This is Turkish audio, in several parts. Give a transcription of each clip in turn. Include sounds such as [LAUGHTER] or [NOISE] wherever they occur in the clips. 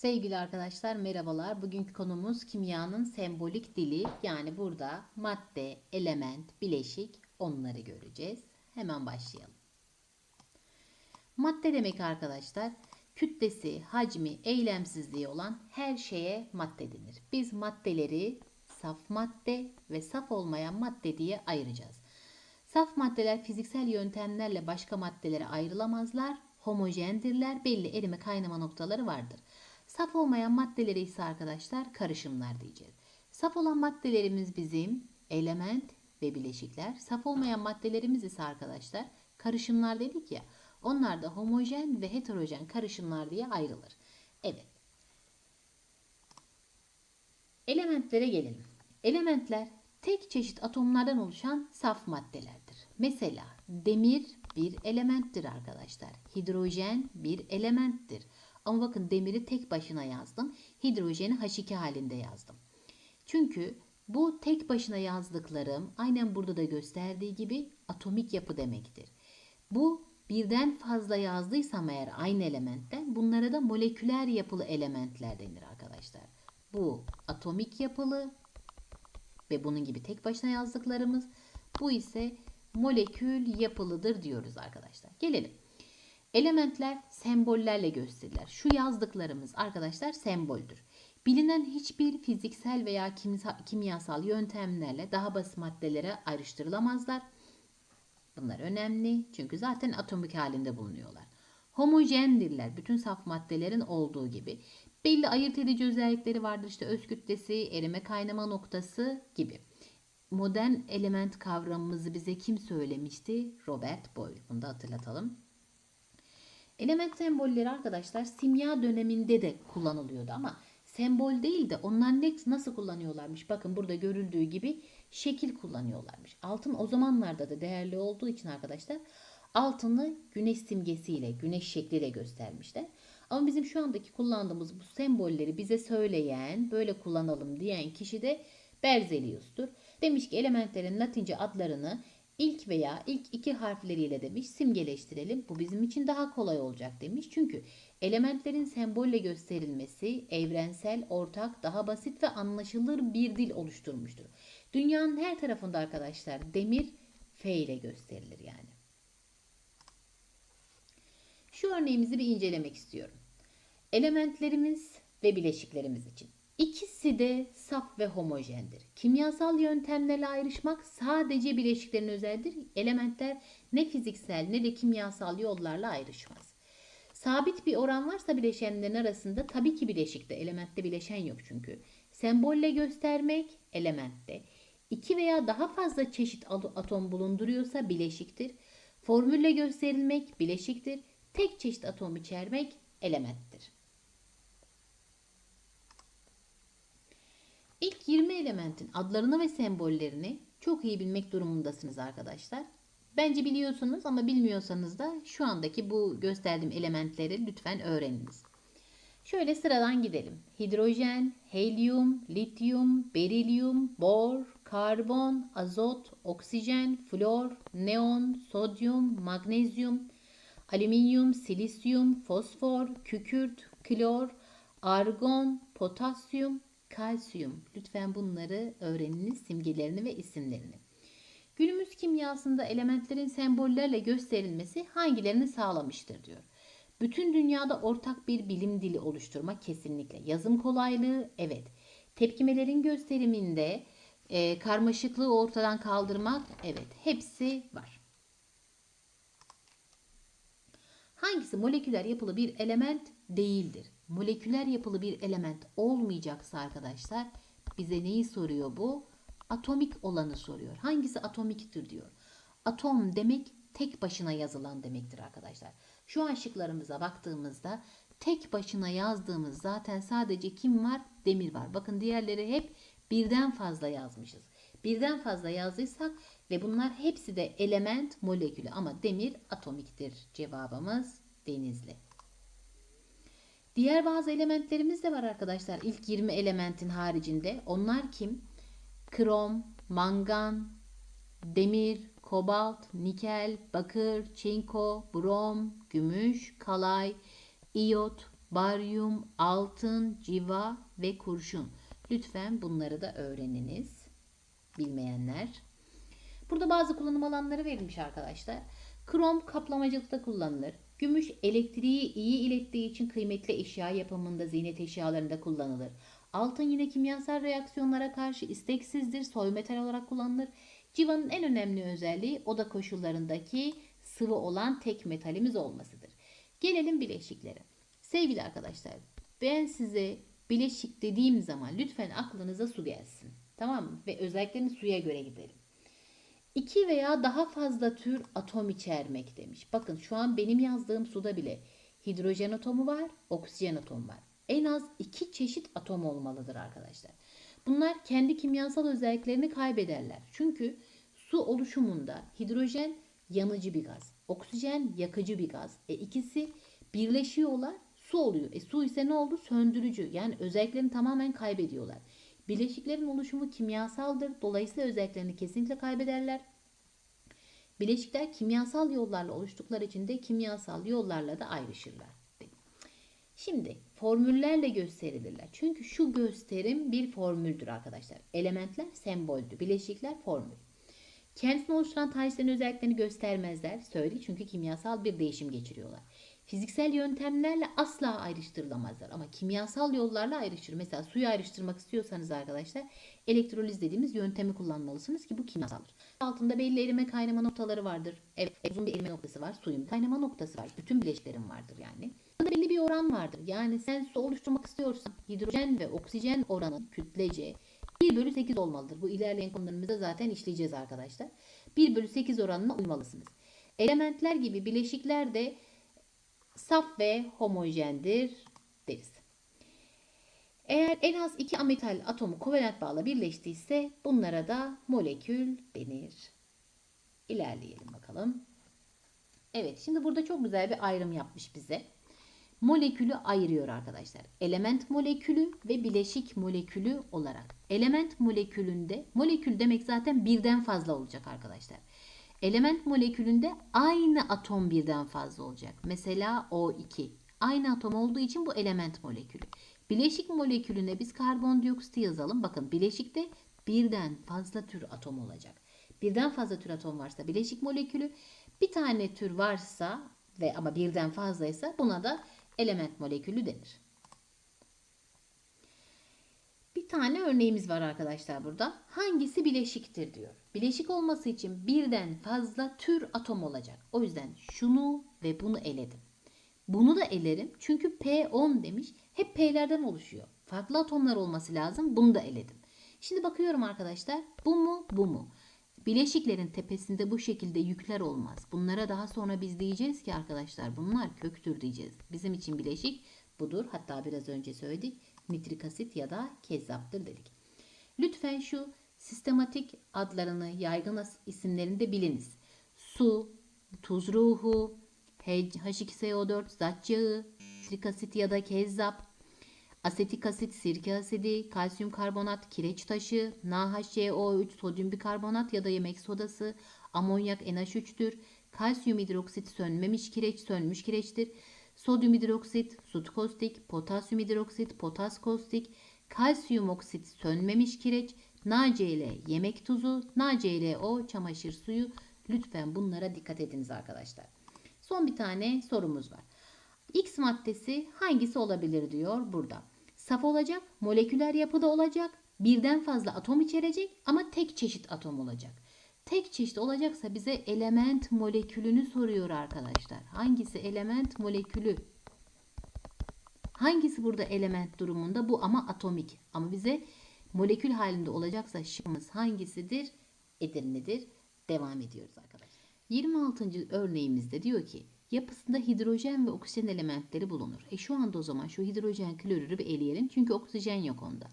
Sevgili arkadaşlar merhabalar. Bugünkü konumuz kimyanın sembolik dili. Yani burada madde, element, bileşik onları göreceğiz. Hemen başlayalım. Madde demek arkadaşlar kütlesi, hacmi, eylemsizliği olan her şeye madde denir. Biz maddeleri saf madde ve saf olmayan madde diye ayıracağız. Saf maddeler fiziksel yöntemlerle başka maddelere ayrılamazlar. Homojendirler. Belli erime kaynama noktaları vardır. Saf olmayan maddeleri ise arkadaşlar karışımlar diyeceğiz. Saf olan maddelerimiz bizim element ve bileşikler. Saf olmayan maddelerimiz ise arkadaşlar karışımlar dedik ya. Onlar da homojen ve heterojen karışımlar diye ayrılır. Evet. Elementlere gelelim. Elementler tek çeşit atomlardan oluşan saf maddelerdir. Mesela demir bir elementtir arkadaşlar. Hidrojen bir elementtir. Ama bakın demiri tek başına yazdım. Hidrojeni H2 halinde yazdım. Çünkü bu tek başına yazdıklarım aynen burada da gösterdiği gibi atomik yapı demektir. Bu birden fazla yazdıysam eğer aynı elementten bunlara da moleküler yapılı elementler denir arkadaşlar. Bu atomik yapılı ve bunun gibi tek başına yazdıklarımız. Bu ise molekül yapılıdır diyoruz arkadaşlar. Gelelim. Elementler sembollerle gösterilir. Şu yazdıklarımız arkadaşlar semboldür. Bilinen hiçbir fiziksel veya kimyasal yöntemlerle daha basit maddelere ayrıştırılamazlar. Bunlar önemli çünkü zaten atomik halinde bulunuyorlar. Homojendirler bütün saf maddelerin olduğu gibi. Belli ayırt edici özellikleri vardır işte öz kütlesi, erime kaynama noktası gibi. Modern element kavramımızı bize kim söylemişti? Robert Boyle. Bunu da hatırlatalım. Element sembolleri arkadaşlar simya döneminde de kullanılıyordu ama sembol değil de onlar ne, nasıl kullanıyorlarmış? Bakın burada görüldüğü gibi şekil kullanıyorlarmış. Altın o zamanlarda da değerli olduğu için arkadaşlar altını güneş simgesiyle, güneş şekliyle göstermişler. Ama bizim şu andaki kullandığımız bu sembolleri bize söyleyen, böyle kullanalım diyen kişi de Berzelius'tur. Demiş ki elementlerin latince adlarını ilk veya ilk iki harfleriyle demiş simgeleştirelim. Bu bizim için daha kolay olacak demiş. Çünkü elementlerin sembolle gösterilmesi evrensel, ortak, daha basit ve anlaşılır bir dil oluşturmuştur. Dünyanın her tarafında arkadaşlar demir F ile gösterilir yani. Şu örneğimizi bir incelemek istiyorum. Elementlerimiz ve bileşiklerimiz için. İkisi de saf ve homojendir. Kimyasal yöntemlerle ayrışmak sadece bileşiklerin özeldir. Elementler ne fiziksel ne de kimyasal yollarla ayrışmaz. Sabit bir oran varsa bileşenlerin arasında tabii ki bileşikte, elementte bileşen yok çünkü. Sembolle göstermek elementte. İki veya daha fazla çeşit atom bulunduruyorsa bileşiktir. Formülle gösterilmek bileşiktir. Tek çeşit atom içermek elementtir. İlk 20 elementin adlarını ve sembollerini çok iyi bilmek durumundasınız arkadaşlar. Bence biliyorsunuz ama bilmiyorsanız da şu andaki bu gösterdiğim elementleri lütfen öğreniniz. Şöyle sıradan gidelim. Hidrojen, helyum, lityum, berilyum, bor, karbon, azot, oksijen, flor, neon, sodyum, magnezyum, alüminyum, silisyum, fosfor, kükürt, klor, argon, potasyum, kalsiyum. Lütfen bunları öğreniniz simgelerini ve isimlerini. Günümüz kimyasında elementlerin sembollerle gösterilmesi hangilerini sağlamıştır diyor. Bütün dünyada ortak bir bilim dili oluşturmak kesinlikle. Yazım kolaylığı evet. Tepkimelerin gösteriminde e, karmaşıklığı ortadan kaldırmak evet. Hepsi var. Hangisi moleküler yapılı bir element değildir? Moleküler yapılı bir element olmayacaksa arkadaşlar bize neyi soruyor bu? Atomik olanı soruyor. Hangisi atomiktir diyor. Atom demek tek başına yazılan demektir arkadaşlar. Şu an şıklarımıza baktığımızda tek başına yazdığımız zaten sadece kim var? Demir var. Bakın diğerleri hep birden fazla yazmışız. Birden fazla yazdıysak ve bunlar hepsi de element molekülü ama demir atomiktir. Cevabımız denizli. Diğer bazı elementlerimiz de var arkadaşlar. İlk 20 elementin haricinde. Onlar kim? Krom, mangan, demir, kobalt, nikel, bakır, çinko, brom, gümüş, kalay, iyot, baryum, altın, civa ve kurşun. Lütfen bunları da öğreniniz. Bilmeyenler. Burada bazı kullanım alanları verilmiş arkadaşlar. Krom kaplamacılıkta kullanılır. Gümüş elektriği iyi ilettiği için kıymetli eşya yapımında, ziynet eşyalarında kullanılır. Altın yine kimyasal reaksiyonlara karşı isteksizdir, soy metal olarak kullanılır. Civanın en önemli özelliği oda koşullarındaki sıvı olan tek metalimiz olmasıdır. Gelelim bileşiklere. Sevgili arkadaşlar, ben size bileşik dediğim zaman lütfen aklınıza su gelsin. Tamam mı? Ve özelliklerini suya göre gidelim. İki veya daha fazla tür atom içermek demiş. Bakın şu an benim yazdığım suda bile hidrojen atomu var, oksijen atomu var. En az iki çeşit atom olmalıdır arkadaşlar. Bunlar kendi kimyasal özelliklerini kaybederler. Çünkü su oluşumunda hidrojen yanıcı bir gaz, oksijen yakıcı bir gaz. E ikisi birleşiyorlar, su oluyor. E su ise ne oldu? Söndürücü. Yani özelliklerini tamamen kaybediyorlar. Bileşiklerin oluşumu kimyasaldır. Dolayısıyla özelliklerini kesinlikle kaybederler. Bileşikler kimyasal yollarla oluştukları için de kimyasal yollarla da ayrışırlar. Şimdi formüllerle gösterilirler. Çünkü şu gösterim bir formüldür arkadaşlar. Elementler semboldür. Bileşikler formül. Kendisini oluşturan tanecilerin özelliklerini göstermezler. Söyle çünkü kimyasal bir değişim geçiriyorlar. Fiziksel yöntemlerle asla ayrıştırılamazlar ama kimyasal yollarla ayrışır. Mesela suyu ayrıştırmak istiyorsanız arkadaşlar elektroliz dediğimiz yöntemi kullanmalısınız ki bu kimyasaldır. Altında belli erime kaynama noktaları vardır. Evet uzun bir erime noktası var. Suyun kaynama noktası var. Bütün bileşiklerin vardır yani. Bunda belli bir oran vardır. Yani sen su oluşturmak istiyorsan hidrojen ve oksijen oranı kütlece 1 bölü 8 olmalıdır. Bu ilerleyen konularımızda zaten işleyeceğiz arkadaşlar. 1 bölü 8 oranına uymalısınız. Elementler gibi bileşikler de saf ve homojendir deriz. Eğer en az iki ametal atomu kovalent bağla birleştiyse bunlara da molekül denir. İlerleyelim bakalım. Evet şimdi burada çok güzel bir ayrım yapmış bize. Molekülü ayırıyor arkadaşlar. Element molekülü ve bileşik molekülü olarak. Element molekülünde molekül demek zaten birden fazla olacak arkadaşlar. Element molekülünde aynı atom birden fazla olacak. Mesela O2. Aynı atom olduğu için bu element molekülü. Bileşik molekülüne biz karbondioksit yazalım. Bakın bileşikte birden fazla tür atom olacak. Birden fazla tür atom varsa bileşik molekülü, bir tane tür varsa ve ama birden fazlaysa buna da element molekülü denir. Bir tane örneğimiz var arkadaşlar burada. Hangisi bileşiktir diyor. Bileşik olması için birden fazla tür atom olacak. O yüzden şunu ve bunu eledim. Bunu da elerim çünkü P10 demiş. Hep P'lerden oluşuyor. Farklı atomlar olması lazım. Bunu da eledim. Şimdi bakıyorum arkadaşlar. Bu mu bu mu? Bileşiklerin tepesinde bu şekilde yükler olmaz. Bunlara daha sonra biz diyeceğiz ki arkadaşlar bunlar köktür diyeceğiz. Bizim için bileşik budur. Hatta biraz önce söyledik. Nitrik asit ya da kezzaptır dedik. Lütfen şu sistematik adlarını, yaygın isimlerini de biliniz. Su, tuz ruhu, H2SO4 zat yağı, nitrik asit ya da kezzap, asetik asit, sirke asidi, kalsiyum karbonat, kireç taşı, NaHCO3, sodyum bikarbonat ya da yemek sodası, amonyak NH3'tür. Kalsiyum hidroksit sönmemiş kireç, sönmüş kireçtir. Sodyum hidroksit, sut kostik, potasyum hidroksit, potas kostik, kalsiyum oksit sönmemiş kireç, NaCl yemek tuzu, NaClO çamaşır suyu. Lütfen bunlara dikkat ediniz arkadaşlar. Son bir tane sorumuz var. X maddesi hangisi olabilir diyor burada. Saf olacak, moleküler yapıda olacak, birden fazla atom içerecek ama tek çeşit atom olacak. Tek çeşit olacaksa bize element molekülünü soruyor arkadaşlar. Hangisi element molekülü? Hangisi burada element durumunda? Bu ama atomik. Ama bize molekül halinde olacaksa şıkkımız hangisidir? Edirne'dir. Devam ediyoruz arkadaşlar. 26. örneğimizde diyor ki yapısında hidrojen ve oksijen elementleri bulunur. E şu anda o zaman şu hidrojen klorürü bir eleyelim. Çünkü oksijen yok onda.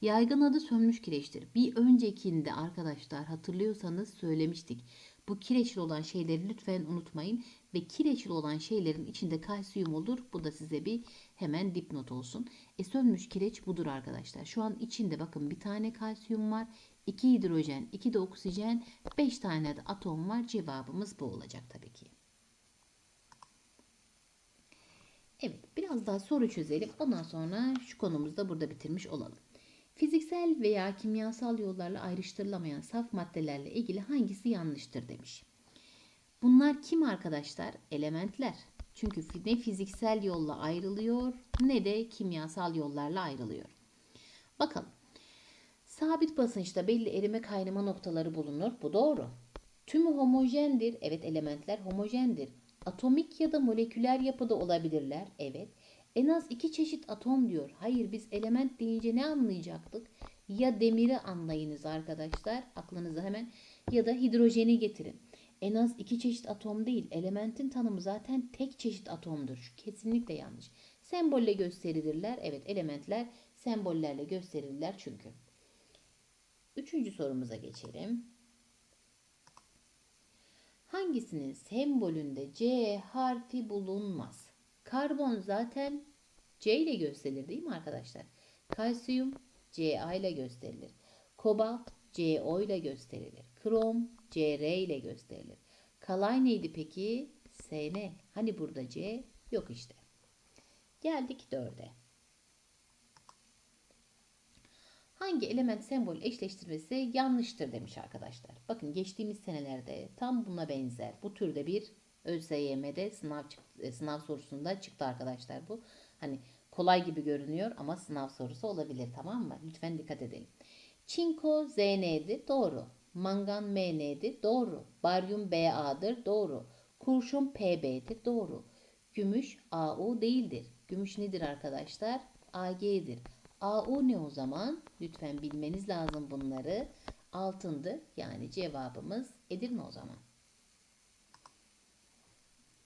Yaygın adı sönmüş kireçtir. Bir öncekinde arkadaşlar hatırlıyorsanız söylemiştik. Bu kireçli olan şeyleri lütfen unutmayın. Ve kireçli olan şeylerin içinde kalsiyum olur. Bu da size bir hemen dipnot olsun. E sönmüş kireç budur arkadaşlar. Şu an içinde bakın bir tane kalsiyum var. 2 hidrojen, 2 de oksijen, 5 tane de atom var. Cevabımız bu olacak tabii ki. Evet, biraz daha soru çözelim. Ondan sonra şu konumuzu da burada bitirmiş olalım. Fiziksel veya kimyasal yollarla ayrıştırılamayan saf maddelerle ilgili hangisi yanlıştır demiş. Bunlar kim arkadaşlar? Elementler. Çünkü ne fiziksel yolla ayrılıyor ne de kimyasal yollarla ayrılıyor. Bakalım. Sabit basınçta belli erime kaynama noktaları bulunur. Bu doğru. Tümü homojendir. Evet elementler homojendir. Atomik ya da moleküler yapıda olabilirler. Evet. En az iki çeşit atom diyor. Hayır biz element deyince ne anlayacaktık? Ya demiri anlayınız arkadaşlar. Aklınıza hemen. Ya da hidrojeni getirin. En az iki çeşit atom değil. Elementin tanımı zaten tek çeşit atomdur. Şu kesinlikle yanlış. Sembolle gösterilirler. Evet elementler sembollerle gösterilirler çünkü. Üçüncü sorumuza geçelim. Hangisinin sembolünde C harfi bulunmaz? Karbon zaten C ile gösterilir değil mi arkadaşlar? Kalsiyum Ca ile gösterilir. Kobalt Co ile gösterilir. Krom Cr ile gösterilir. Kalay neydi peki? Sn. Hani burada C yok işte. Geldik dörde. Hangi element sembol eşleştirmesi yanlıştır demiş arkadaşlar. Bakın geçtiğimiz senelerde tam buna benzer bu türde bir ÖSYM'de sınav e, sınav sorusunda çıktı arkadaşlar bu. Hani kolay gibi görünüyor ama sınav sorusu olabilir tamam mı? Lütfen dikkat edelim. Çinko Zn'dir doğru. Mangan Mn'dir doğru. Baryum Ba'dır doğru. Kurşun Pb'dir doğru. Gümüş Au değildir. Gümüş nedir arkadaşlar? Ag'dir. Au ne o zaman? Lütfen bilmeniz lazım bunları. Altındır. Yani cevabımız Edirne o zaman.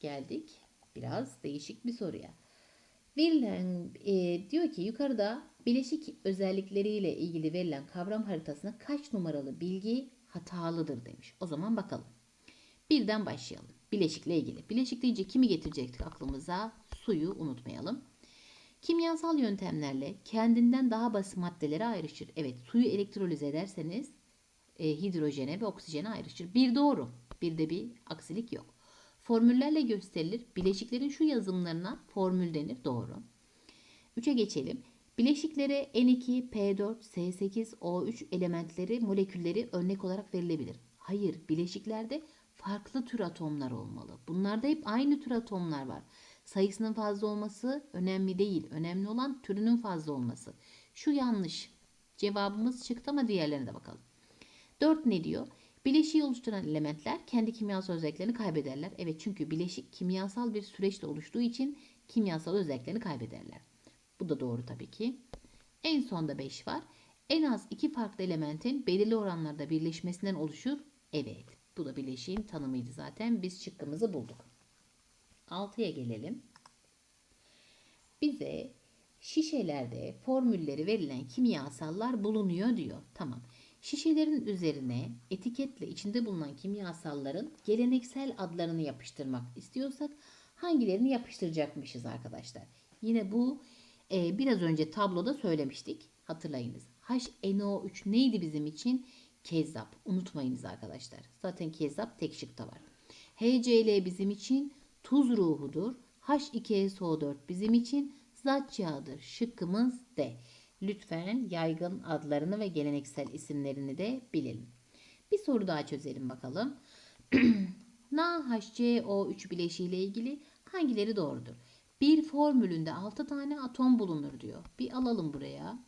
Geldik biraz değişik bir soruya. Verilen e, diyor ki yukarıda bileşik özellikleriyle ilgili verilen kavram haritasına kaç numaralı bilgi hatalıdır demiş. O zaman bakalım. Birden başlayalım. Bileşikle ilgili. Bileşik deyince kimi getirecektik aklımıza? Suyu unutmayalım. Kimyasal yöntemlerle kendinden daha basit maddelere ayrışır. Evet suyu elektroliz ederseniz e, hidrojene ve oksijene ayrışır. Bir doğru. Bir de bir aksilik yok. Formüllerle gösterilir. Bileşiklerin şu yazımlarına formül denir. Doğru. 3'e geçelim. Bileşiklere N2, P4, S8, O3 elementleri, molekülleri örnek olarak verilebilir. Hayır, bileşiklerde farklı tür atomlar olmalı. Bunlarda hep aynı tür atomlar var. Sayısının fazla olması önemli değil. Önemli olan türünün fazla olması. Şu yanlış. Cevabımız çıktı ama diğerlerine de bakalım. 4 ne diyor? Bileşiği oluşturan elementler kendi kimyasal özelliklerini kaybederler. Evet çünkü bileşik kimyasal bir süreçle oluştuğu için kimyasal özelliklerini kaybederler. Bu da doğru tabii ki. En sonda 5 var. En az iki farklı elementin belirli oranlarda birleşmesinden oluşur. Evet. Bu da bileşiğin tanımıydı zaten. Biz şıkkımızı bulduk. 6'ya gelelim. Bize şişelerde formülleri verilen kimyasallar bulunuyor diyor. Tamam. Şişelerin üzerine etiketle içinde bulunan kimyasalların geleneksel adlarını yapıştırmak istiyorsak hangilerini yapıştıracakmışız arkadaşlar? Yine bu e, biraz önce tabloda söylemiştik. Hatırlayınız. HNO3 neydi bizim için? Kezzap. Unutmayınız arkadaşlar. Zaten kezzap tek şıkta var. HCl bizim için tuz ruhudur. H2SO4 bizim için zat yağıdır. Şıkkımız D. Lütfen yaygın adlarını ve geleneksel isimlerini de bilelim. Bir soru daha çözelim bakalım. [CLEARS THROAT] NaHCO3 bileşiği ile ilgili hangileri doğrudur? Bir formülünde 6 tane atom bulunur diyor. Bir alalım buraya.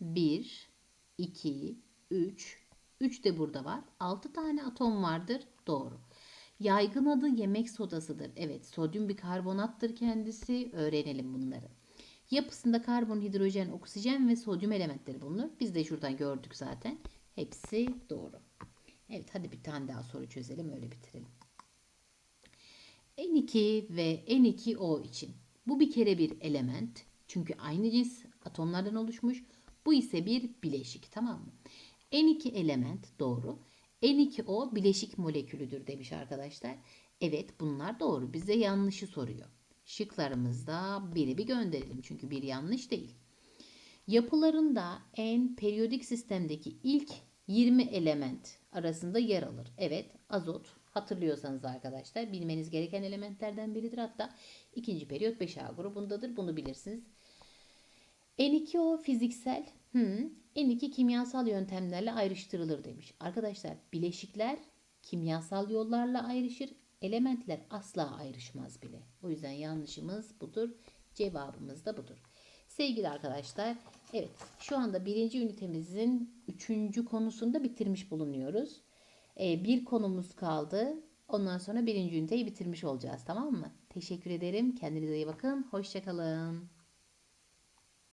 1, 2, 3, 3 de burada var. 6 tane atom vardır. Doğru. Yaygın adı yemek sodasıdır. Evet, sodyum bir karbonattır kendisi. Öğrenelim bunları. Yapısında karbon, hidrojen, oksijen ve sodyum elementleri bulunur. Biz de şuradan gördük zaten. Hepsi doğru. Evet, hadi bir tane daha soru çözelim öyle bitirelim. N2 ve N2O için. Bu bir kere bir element. Çünkü aynı cins atomlardan oluşmuş. Bu ise bir bileşik tamam mı? N2 element doğru. N2O bileşik molekülüdür demiş arkadaşlar. Evet bunlar doğru. Bize yanlışı soruyor. Şıklarımızda biri bir gönderelim. Çünkü bir yanlış değil. Yapılarında en periyodik sistemdeki ilk 20 element arasında yer alır. Evet azot, Hatırlıyorsanız arkadaşlar bilmeniz gereken elementlerden biridir. Hatta ikinci periyot 5A grubundadır. Bunu bilirsiniz. N2O fiziksel, hı, N2 kimyasal yöntemlerle ayrıştırılır demiş. Arkadaşlar bileşikler kimyasal yollarla ayrışır. Elementler asla ayrışmaz bile. O yüzden yanlışımız budur. Cevabımız da budur. Sevgili arkadaşlar, evet şu anda birinci ünitemizin üçüncü konusunda bitirmiş bulunuyoruz. Ee, bir konumuz kaldı. Ondan sonra birinci üniteyi bitirmiş olacağız tamam mı? Teşekkür ederim. Kendinize iyi bakın. Hoşçakalın.